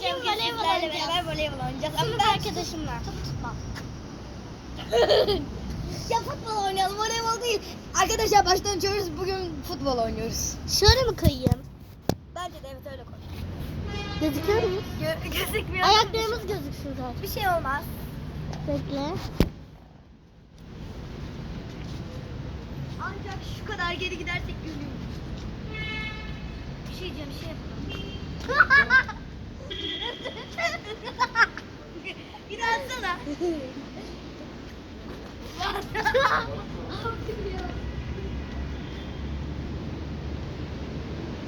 Bugün voleybol oynayacağız. beraber voleybol oynayacağız. Ama ben arkadaşımla. topu tutmam. ya futbol oynayalım, voleybol değil. Arkadaşlar baştan uçuyoruz. Bugün futbol oynuyoruz. Şöyle mi kayayım? Bence de evet öyle koy. Gözüküyor mu? Gö- gözükmüyor. Ayaklarımız gözüksün zaten. Bir şey olmaz. Bekle. Ancak şu kadar geri gidersek görüyorum. Bir şey diyeceğim, bir şey yapalım. bir daha atsana.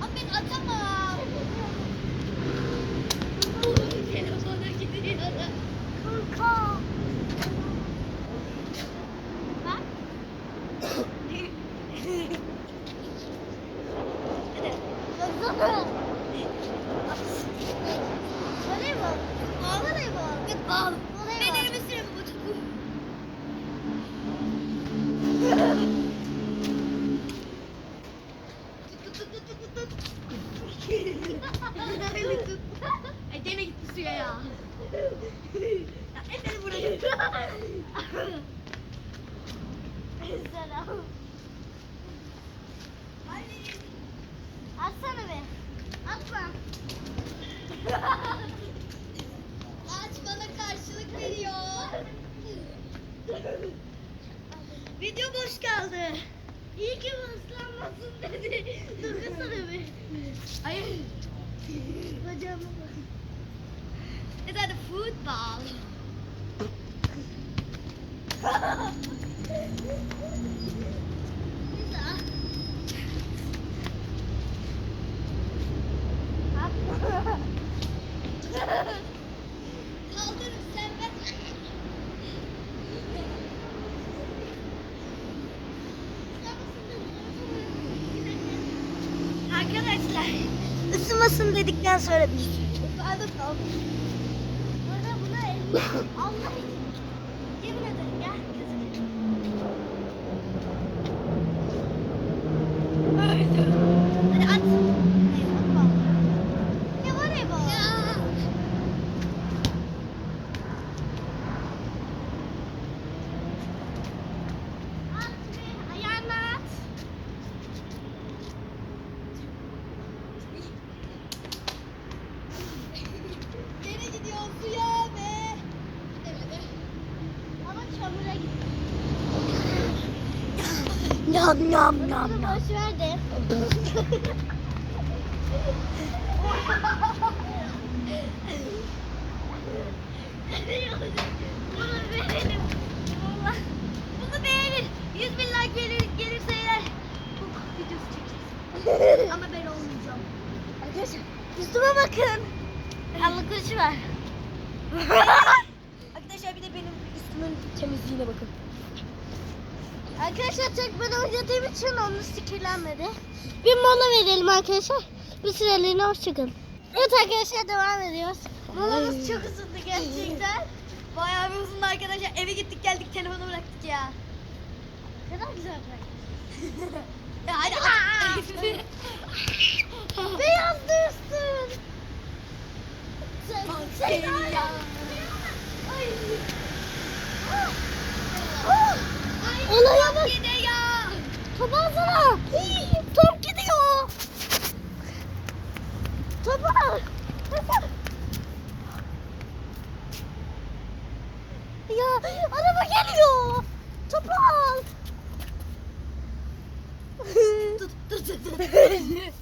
Ama ben atamam. Telefona gidiyor. Kanka. Bak. Baksana. Voleybol. Futbol. Ben elimi sürüyorum bu topu. Tut, tut. Ay gene gitti suya ya. Ya et beni buraya. Selam. Hadi. Atsana be. Atma. Video boş kaldı. İyi ki ıslanmasın dedi. Dokunsana be. Hayır. Bacağıma bak. It's at the football. Kaldırın sen ben. Arkadaşlar ısınmasın dedikten sonra kaldım. Burada buna Allah için. Yemin ederim gel. Hadi at. Ne voleybol? At be, ayağına at. Nereye gidiyor suya be? Demedi. Ama çamura gitti. Nam nam Bunu boş ver de. Bunu verelim. Bunu beğenir. 100 bin like gelir, gelirse eğer bu videosu çekeceğiz. Ama ben olmayacağım. Arkadaşlar üstüme bakın. Allah kılıcı var. Arkadaşlar bir de benim üstümün temizliğine bakın. Arkadaşlar tek ben oynadığım için onu sikirlenmedi. Bir mola verelim arkadaşlar. Bir süreliğine hoşçakalın. Evet arkadaşlar devam ediyoruz. Molamız çok ısındı gerçekten. Bayağı bir ısındı arkadaşlar. Eve gittik geldik telefonu bıraktık ya. Ne kadar güzel bırak. Ya hadi Al. Ya araba geliyor. Top al. Tut tut tut. Hadi hadi. hadi.